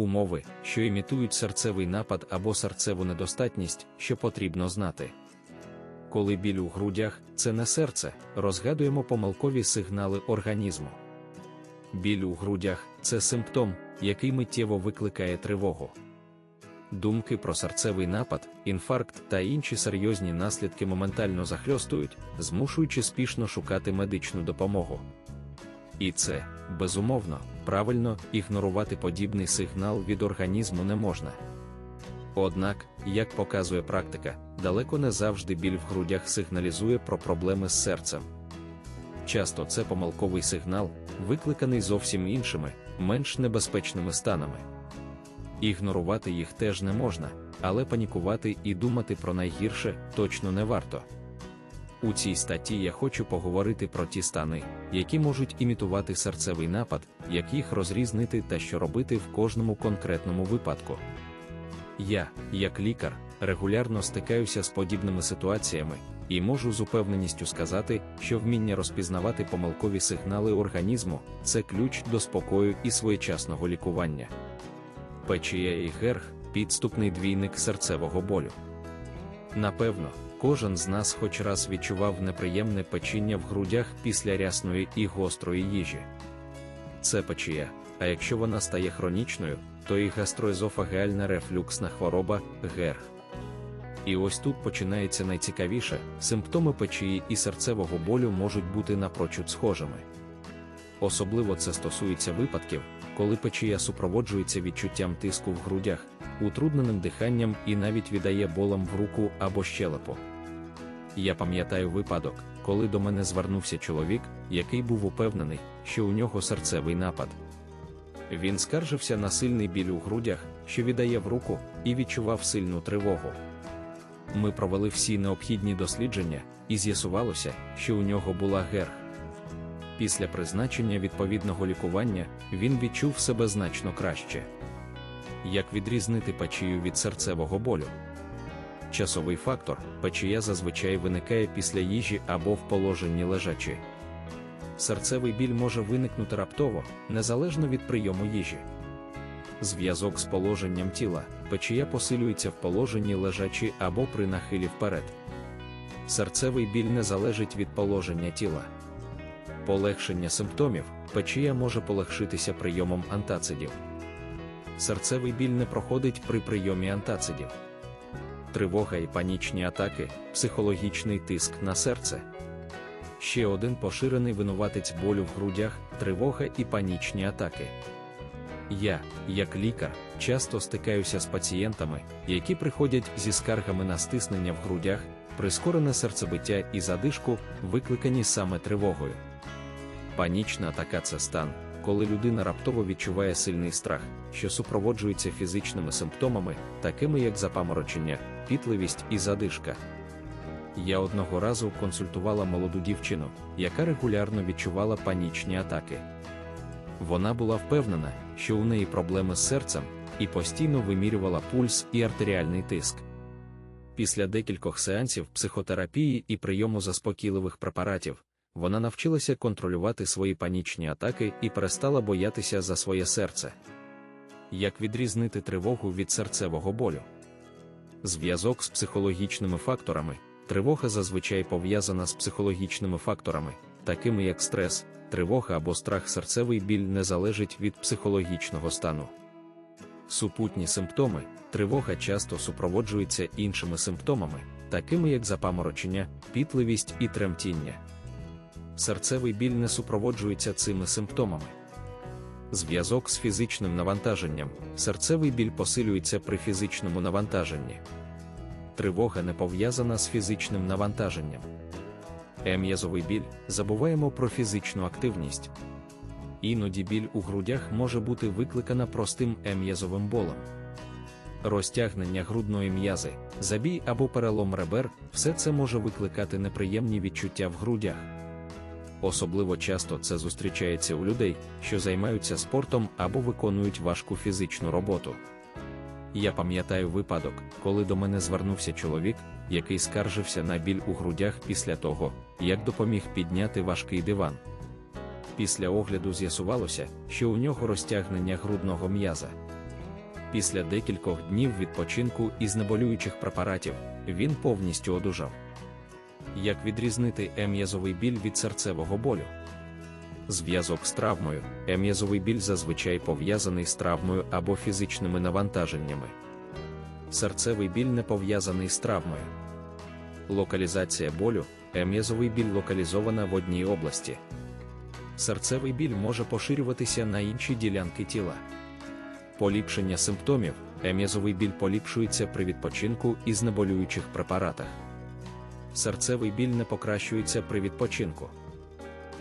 умови, що імітують серцевий напад або серцеву недостатність, що потрібно знати. Коли біль у грудях це не серце, розгадуємо помилкові сигнали організму. Біль у грудях це симптом, який миттєво викликає тривогу. Думки про серцевий напад, інфаркт та інші серйозні наслідки моментально захльостують, змушуючи спішно шукати медичну допомогу. І це, безумовно, правильно ігнорувати подібний сигнал від організму не можна. Однак, як показує практика, далеко не завжди біль в грудях сигналізує про проблеми з серцем. Часто це помилковий сигнал, викликаний зовсім іншими, менш небезпечними станами. Ігнорувати їх теж не можна, але панікувати і думати про найгірше точно не варто. У цій статті я хочу поговорити про ті стани, які можуть імітувати серцевий напад, як їх розрізнити та що робити в кожному конкретному випадку. Я, як лікар, регулярно стикаюся з подібними ситуаціями і можу з упевненістю сказати, що вміння розпізнавати помилкові сигнали організму це ключ до спокою і своєчасного лікування. Печія і герх підступний двійник серцевого болю. Напевно, кожен з нас хоч раз відчував неприємне печіння в грудях після рясної і гострої їжі. Це печія, а якщо вона стає хронічною, то і гастроезофагеальна рефлюксна хвороба герх. І ось тут починається найцікавіше: симптоми печії і серцевого болю можуть бути напрочуд схожими. Особливо це стосується випадків, коли печія супроводжується відчуттям тиску в грудях, утрудненим диханням і навіть віддає болем в руку або щелепу. Я пам'ятаю випадок, коли до мене звернувся чоловік, який був упевнений, що у нього серцевий напад. Він скаржився на сильний біль у грудях, що віддає в руку, і відчував сильну тривогу. Ми провели всі необхідні дослідження, і з'ясувалося, що у нього була герх. Після призначення відповідного лікування він відчув себе значно краще. Як відрізнити печію від серцевого болю? Часовий фактор печія зазвичай виникає після їжі або в положенні лежачі. Серцевий біль може виникнути раптово, незалежно від прийому їжі. Зв'язок з положенням тіла, печія посилюється в положенні лежачі або при нахилі вперед. Серцевий біль не залежить від положення тіла. Полегшення симптомів печія може полегшитися прийомом антацидів. Серцевий біль не проходить при прийомі антацидів. Тривога і панічні атаки, психологічний тиск на серце. Ще один поширений винуватець болю в грудях, тривога і панічні атаки. Я, як лікар, часто стикаюся з пацієнтами, які приходять зі скаргами на стиснення в грудях, прискорене серцебиття і задишку, викликані саме тривогою. Панічна атака це стан, коли людина раптово відчуває сильний страх, що супроводжується фізичними симптомами, такими як запаморочення, пітливість і задишка. Я одного разу консультувала молоду дівчину, яка регулярно відчувала панічні атаки. Вона була впевнена, що у неї проблеми з серцем, і постійно вимірювала пульс і артеріальний тиск. Після декількох сеансів психотерапії і прийому заспокійливих препаратів вона навчилася контролювати свої панічні атаки і перестала боятися за своє серце. Як відрізнити тривогу від серцевого болю? Зв'язок з психологічними факторами. Тривога зазвичай пов'язана з психологічними факторами, такими як стрес, тривога або страх серцевий біль не залежить від психологічного стану. Супутні симптоми, тривога часто супроводжується іншими симптомами, такими як запаморочення, пітливість і тремтіння. Серцевий біль не супроводжується цими симптомами. Зв'язок з фізичним навантаженням, серцевий біль посилюється при фізичному навантаженні. Тривога не пов'язана з фізичним навантаженням. Ем'язовий біль забуваємо про фізичну активність. Іноді біль у грудях може бути викликана простим ем'язовим болем. Розтягнення грудної м'язи, забій або перелом ребер все це може викликати неприємні відчуття в грудях. Особливо часто це зустрічається у людей, що займаються спортом або виконують важку фізичну роботу. Я пам'ятаю випадок, коли до мене звернувся чоловік, який скаржився на біль у грудях після того, як допоміг підняти важкий диван. Після огляду з'ясувалося, що у нього розтягнення грудного м'яза. Після декількох днів відпочинку і знеболюючих препаратів він повністю одужав. Як відрізнити ем'язовий біль від серцевого болю? Зв'язок з травмою. Ем'язовий біль зазвичай пов'язаний з травмою або фізичними навантаженнями. Серцевий біль не пов'язаний з травмою. Локалізація болю. Ем'язовий біль локалізована в одній області. Серцевий біль може поширюватися на інші ділянки тіла. Поліпшення симптомів. Ем'язовий біль поліпшується при відпочинку і знеболюючих препаратах. Серцевий біль не покращується при відпочинку.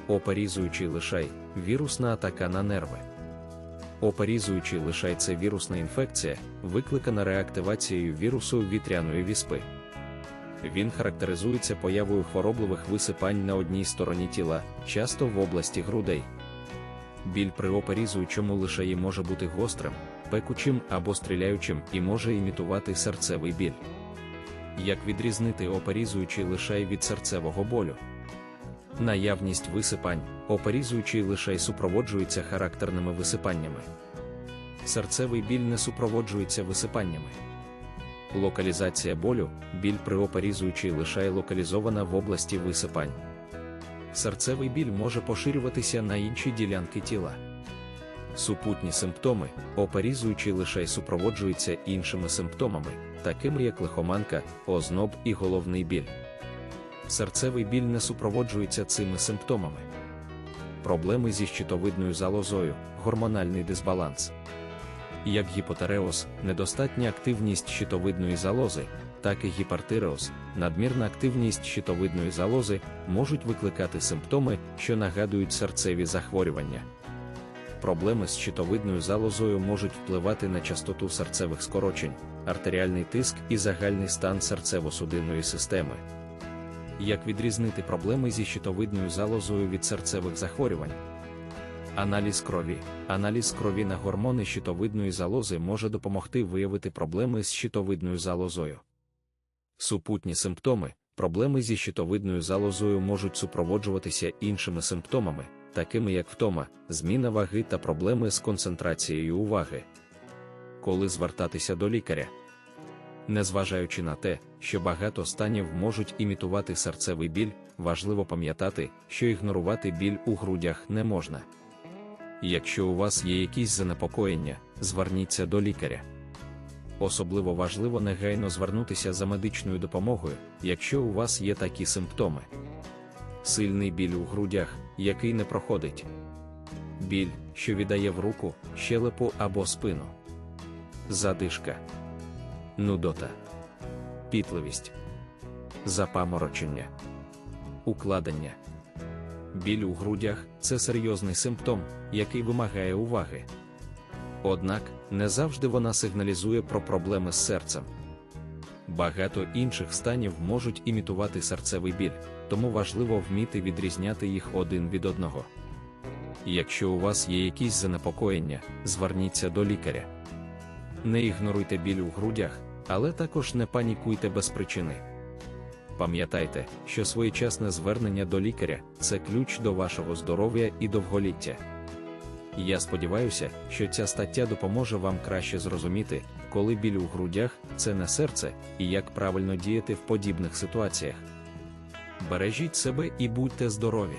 Оперізуючий лишай вірусна атака на нерви. Оперізуючий лишай це вірусна інфекція, викликана реактивацією вірусу вітряної віспи. Він характеризується появою хворобливих висипань на одній стороні тіла, часто в області грудей. Біль при оперізуючому лишаї може бути гострим, пекучим або стріляючим і може імітувати серцевий біль. Як відрізнити оперізуючий лишай від серцевого болю? Наявність висипань, оперізуючий лишай супроводжується характерними висипаннями. Серцевий біль не супроводжується висипаннями. Локалізація болю, біль при оперізуючий лишай локалізована в області висипань. Серцевий біль може поширюватися на інші ділянки тіла. Супутні симптоми, оперізуючий лишай супроводжується іншими симптомами, такими як лихоманка, озноб і головний біль. Серцевий біль не супроводжується цими симптомами. Проблеми зі щитовидною залозою, гормональний дисбаланс. Як гіпотереоз, недостатня активність щитовидної залози, так і гіпартиреоз, надмірна активність щитовидної залози можуть викликати симптоми, що нагадують серцеві захворювання. Проблеми з щитовидною залозою можуть впливати на частоту серцевих скорочень, артеріальний тиск і загальний стан серцево-судинної системи. Як відрізнити проблеми зі щитовидною залозою від серцевих захворювань? Аналіз крові. Аналіз крові на гормони щитовидної залози може допомогти виявити проблеми з щитовидною залозою. Супутні симптоми, проблеми зі щитовидною залозою можуть супроводжуватися іншими симптомами, такими як втома, зміна ваги та проблеми з концентрацією уваги. Коли звертатися до лікаря. Незважаючи на те, що багато станів можуть імітувати серцевий біль, важливо пам'ятати, що ігнорувати біль у грудях не можна. Якщо у вас є якісь занепокоєння, зверніться до лікаря. Особливо важливо негайно звернутися за медичною допомогою, якщо у вас є такі симптоми. Сильний біль у грудях, який не проходить. Біль, що віддає в руку, щелепу або спину. Задишка. Нудота. Пітливість. Запаморочення. Укладення. Біль у грудях це серйозний симптом, який вимагає уваги. Однак, не завжди вона сигналізує про проблеми з серцем. Багато інших станів можуть імітувати серцевий біль, тому важливо вміти відрізняти їх один від одного. Якщо у вас є якісь занепокоєння, зверніться до лікаря. Не ігноруйте біль у грудях, але також не панікуйте без причини. Пам'ятайте, що своєчасне звернення до лікаря це ключ до вашого здоров'я і довголіття. Я сподіваюся, що ця стаття допоможе вам краще зрозуміти, коли біль у грудях це не серце, і як правильно діяти в подібних ситуаціях. Бережіть себе і будьте здорові!